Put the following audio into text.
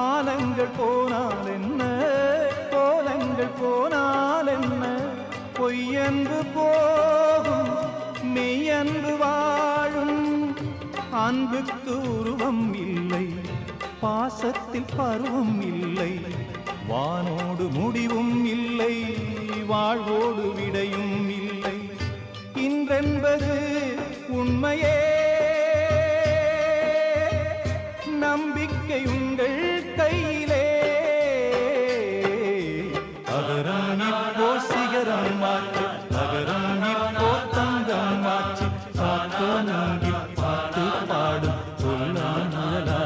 காலங்கள் போனால் என்ன? கோலங்கள் போனால் என்ன? பொய்யன்பு போகும் மெய்யன்பு வாழும். அன்புக்கு உருவம் இல்லை பாசத்தில் பருவம் இல்லை வானோடு முடிவும் இல்லை வாழ்வோடு விடையும் இல்லை. இன்றென்பது உண்மையே. நம்பிக்கை உங்கள் पे पाल